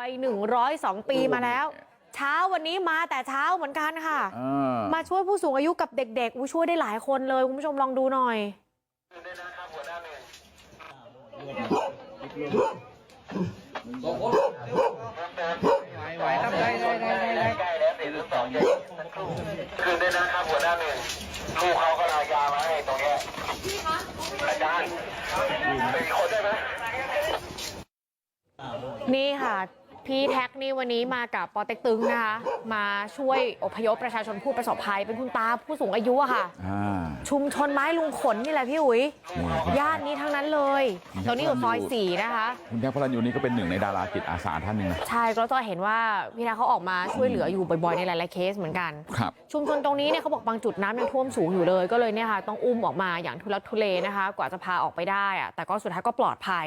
วัย102ปีมาแล้วเช้าวันนี้มาแต่เช้าเหมือนกันค่ะอ่ามาช่วยผู้สูงอายุกับเด็กๆอุ๊ยช่วยได้หลายคนเลยคุณผู้ชมลองดูหน่อยไหวครับได้ได้ได้ได้ใกล้แล้วสี่ถึงสองเย็นคืนด้วยนะครับหัวหน้าหนึ่งลูกเขาก็ลายามาให้ตรงเนี้ยอาจารย์เป็นคนได้ไหมนี่ค่ะ พี่แท็กนี่วันนี้มากับปอเต็กตึงนะคะมาช่วยอพยพประชาชนผู้ประสบภัยเป็นคุณตาผู้สูงอายุอะค่ะอ่าชุมชนไม้ลุงขนนี่แหละพี่อุ๋ยนี่ครับย่านนี้ทั้งนั้นเลยตรงนี้อยู่ซอยสี่นะคะคุณแท็กพลันยูนี่ก็เป็นหนึ่งในดาราจิตอาสาท่านหนึ่งนะใช่ก็จะเห็นว่าพี่แท็กเขาออกมาช่วยเหลืออยู่บ่อยๆในหลายๆเคสเหมือนกันครับชุมชนตรงนี้เนี่ยเขาบอกบางจุดน้ำยังท่วมสูงอยู่เลยก็เลยเนี่ยค่ะต้องอุ้มออกมาอย่างทุลักทุเลนะคะ กว่าจะพาออกไปได้อะแต่ก็สุดท้ายก็ปลอดภัย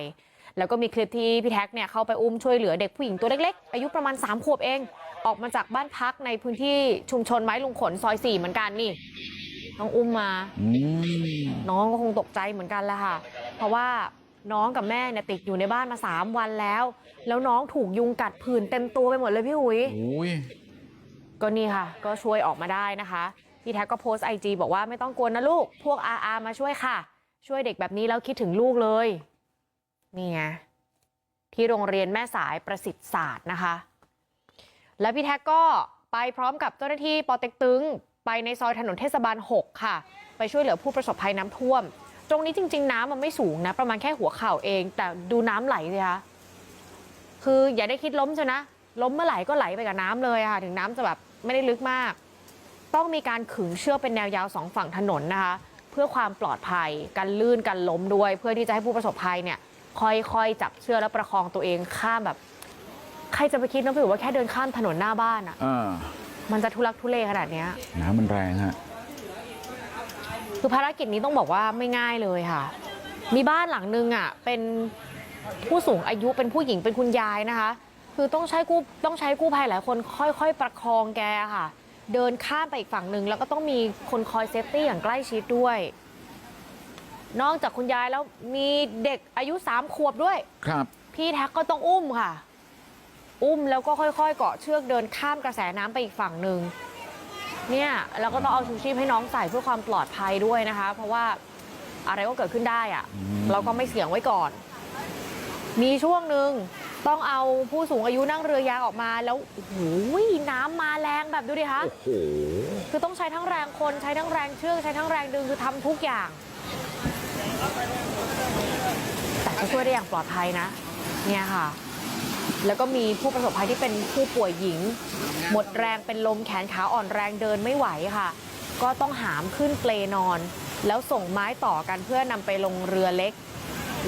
แล้วก็มีคลิปที่พี่แท็กเนี่ยเข้าไปอุ้มช่วยเหลือเด็กผู้หญิงตัวเล็กๆอายุประมาณ3ขวบเอง ออกมาจากบ้านพักในพื้นที่ชุมชนไม้ลุงขนซอย4เหมือนกันนี่ต้องอุ้มมาอืมน้องก็คงตกใจเหมือนกันแหละค่ะ เพราะว่าน้องกับแม่เนี่ยติดอยู่ในบ้านมา3วันแล้ว แล้วน้องถูกยุงกัดผื่นเต็มตัวไปหมดเลยพี่อุ๋ยอุ้ยก็นี่ค่ะ ก็ช่วยออกมาได้นะคะ พี่แท็กก็โพสต์ไอจีบอกว่าไม่ต้องกลัวนะลูก พวกอาอามาช่วยค่ะ ช่วยเด็กแบบนี้แล้วคิดถึงลูกเลย นี่ไงที่โรงเรียนแม่สายประสิทธิ์ศาสตร์นะคะแล้วพี่แท็กก็ไปพร้อมกับเจ้าหน้าที่ปอเต็กตึงไปในซอยถนนเทศบาล 6 ค่ะ ไปช่วยเหลือผู้ประสบภัยน้ำท่วม ตรงนี้จริง ๆ น้ำมันไม่สูงนะ ประมาณแค่หัวเข่าเอง แต่ดูน้ำไหลสิคะคืออย่าได้คิดล้มใช่นะ ล้มเมื่อไหร่ก็ไหลไปกับน้ำเลยค่ะ ถึงน้ำจะแบบไม่ได้ลึกมาก ต้องมีการขึงเชือกเป็นแนวยาวสองฝั่งถนนนะคะ เพื่อความปลอดภัย กันลื่นกันล้มด้วย เพื่อที่จะให้ผู้ประสบภัยเนี่ย ค่อยๆ จับเชือกแล้วประคองตัวเองข้ามแบบ ใครจะไปคิดนะพี่ว่าแค่เดินข้ามถนนหน้าบ้านอะอ่ามันจะทุลักทุเลขนาดเนี้ยน้ำมันแรงฮะคือภารกิจนี้ต้องบอกว่าไม่ง่ายเลยค่ะ มีบ้านหลังนึงอะเป็นผู้สูงอายุเป็นผู้หญิงเป็นคุณยายนะคะ คือต้องใช้กู้ต้องใช้กู้ภัยหลายคนค่อย ๆ ประคองแกค่ะ เดินข้ามไปอีกฝั่งหนึ่งแล้วก็ต้องมีคนคอยเซฟตี้อย่างใกล้ชิดด้วย นอกจากคุณยายแล้วมีเด็กอายุสามขวบด้วย ครับ พี่แท็กก็ต้องอุ้มค่ะ อุ้มแล้วก็ค่อยๆ เกาะเชือกเดินข้ามกระแสน้ำไปอีกฝั่งหนึ่งเนี่ยแล้วก็ต้องเอาชูชีพให้น้องใส่เพื่อความปลอดภัยด้วยนะคะ เพราะว่าอะไรก็เกิดขึ้นได้อะอืม เราก็ไม่เสี่ยงไว้ก่อน มีช่วงหนึ่งต้องเอาผู้สูงอายุนั่งเรือยางออกมาแล้วโอ้โหน้ำมาแรงแบบดูดิคะ โอ้โห คือต้องใช้ทั้งแรงคนใช้ทั้งแรงเชือกใช้ทั้งแรงดึงคือทำทุกอย่าง แต่ก็ช่วยได้อย่างปลอดภัยนะ เนี่ยค่ะ แล้วก็มีผู้ประสบภัยที่เป็นผู้ป่วยหญิง หมดแรงเป็นลมแขนขาอ่อนแรงเดินไม่ไหวค่ะ ก็ต้องหามขึ้นเปลนอน แล้วส่งไม้ต่อกันเพื่อนำไปลงเรือเล็ก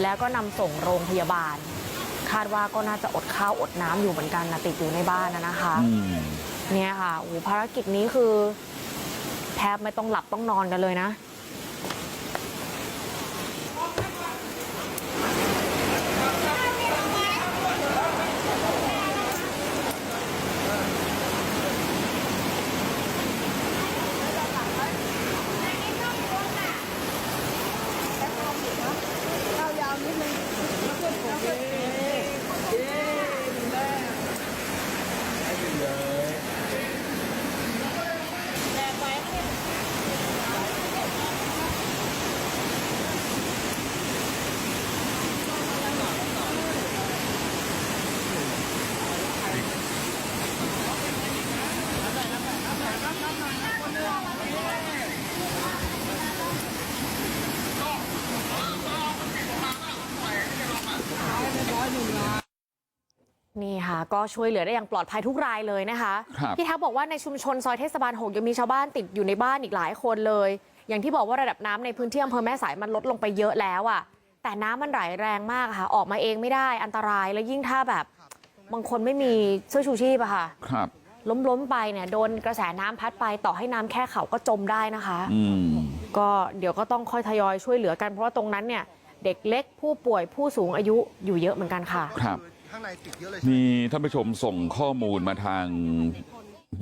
แล้วก็นำส่งโรงพยาบาล คาดว่าก็น่าจะอดข้าวอดน้ำอยู่เหมือนกันนะติดอยู่ในบ้านนะนะคะอืมเนี่ยค่ะโอ้โหภารกิจนี้คือ แทบไม่ต้องหลับต้องนอนกันเลยนะ นี่ค่ะ ก็ช่วยเหลือได้อย่างปลอดภัยทุกรายเลยนะคะครับพี่แท็กบอกว่าในชุมชนซอยเทศบาลหกยังมีชาวบ้านติดอยู่ในบ้านอีกหลายคนเลย อย่างที่บอกว่าระดับน้ำในพื้นที่อำเภอแม่สายมันลดลงไปเยอะแล้วอะ่ะ แต่น้ำมันไหลแรงมากอะค่ะ ออกมาเองไม่ได้อันตรายแล้วยิ่งถ้าแบบบางคนไม่มีเสื้อชูชีพอะค่ะครับล้มล้มๆไปเนี่ยโดนกระแสน้ำพัดไปต่อให้น้ำแค่เขาก็จมได้นะคะอืมก็เดี๋ยวก็ต้องค่อยทยอยช่วยเหลือกันเพราะว่าตรงนั้นเนี่ย เด็กเล็กผู้ป่วยผู้สูงอายุอยู่เยอะเหมือนกันค่ะครับ ข้างในติดเยอะเลยมีท่านผู้ชมส่งข้อมูลมาทาง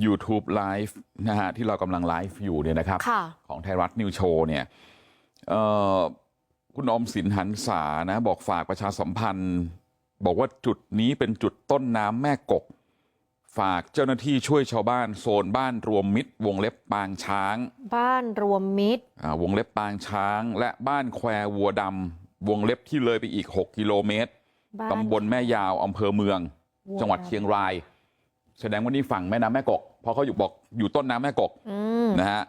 YouTube Live นะฮะที่เรากำลังไลฟ์อยู่เนี่ยนะครับค่ะของไทยรัฐนิวโชว์เนี่ยเอ่อคุณอมสินหันษานะบอกฝากประชาสัมพันธ์ บอกว่าจุดนี้เป็นจุดต้นน้ำแม่กก ฝากเจ้าหน้าที่ช่วยชาวบ้านโซนบ้านรวมมิตร วงเล็บปางช้าง บ้านรวมมิตรอ่าวงเล็บปางช้าง และบ้านแคววัวดำวงเล็บที่เลยไปอีก 6 กิโลเมตร บ้านตำบลแม่ยาวอำเภอเมืองวัวจังหวัดดำเชียงรายแสดงว่านี่ฝั่งแม่น้ำแม่กกเพราะเขาอยู่บอกอยู่ต้นน้ำแม่กกอืมนะฮะ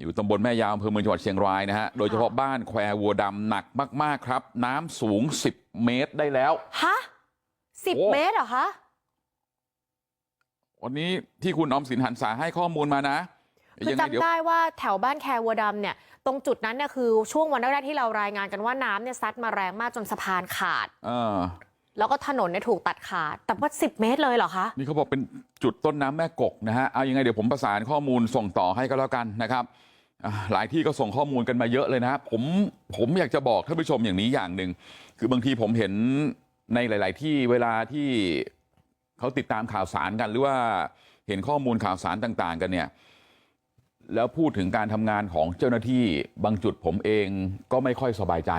อยู่ตำบลแม่ยาวอำเภอเมืองจังหวัดเชียงรายนะฮะโดยเฉพาะบ้านแคววัวดำหนักมากๆครับ น้ำสูง10เมตรได้แล้วฮะสิบโอ้เมตรเหรอคะวันนี้ที่คุณออมสินหันษาให้ข้อมูลมานะ คือยังไงเดี๋ยวจำได้ว่าแถวบ้านแควัวดำเนี่ย ตรงจุดนั้นเนี่ยคือช่วงวันแรกๆที่เรารายงานกันว่าน้ำเนี่ยซัดมาแรงมากจนสะพานขาดเออแล้วก็ถนนเนี่ยถูกตัดขาด แต่ว่าสิบเมตรเลยเหรอคะ นี่เขาบอกเป็นจุดต้นน้ำแม่กกนะฮะ เอายังไงเดี๋ยวผมประสานข้อมูลส่งต่อให้ก็แล้วกันนะครับอ่าหลายที่ก็ส่งข้อมูลกันมาเยอะเลยนะผมผมอยากจะบอกท่านผู้ชมอย่างนี้อย่างหนึ่ง คือบางทีผมเห็นในหลาย ๆ ที่เวลาที่เขาติดตามข่าวสารกัน หรือว่าเห็นข้อมูลข่าวสารต่าง ๆ กันเนี่ย แล้วพูดถึงการทำงานของเจ้าหน้าที่บางจุดผมเองก็ไม่ค่อยสบายใจ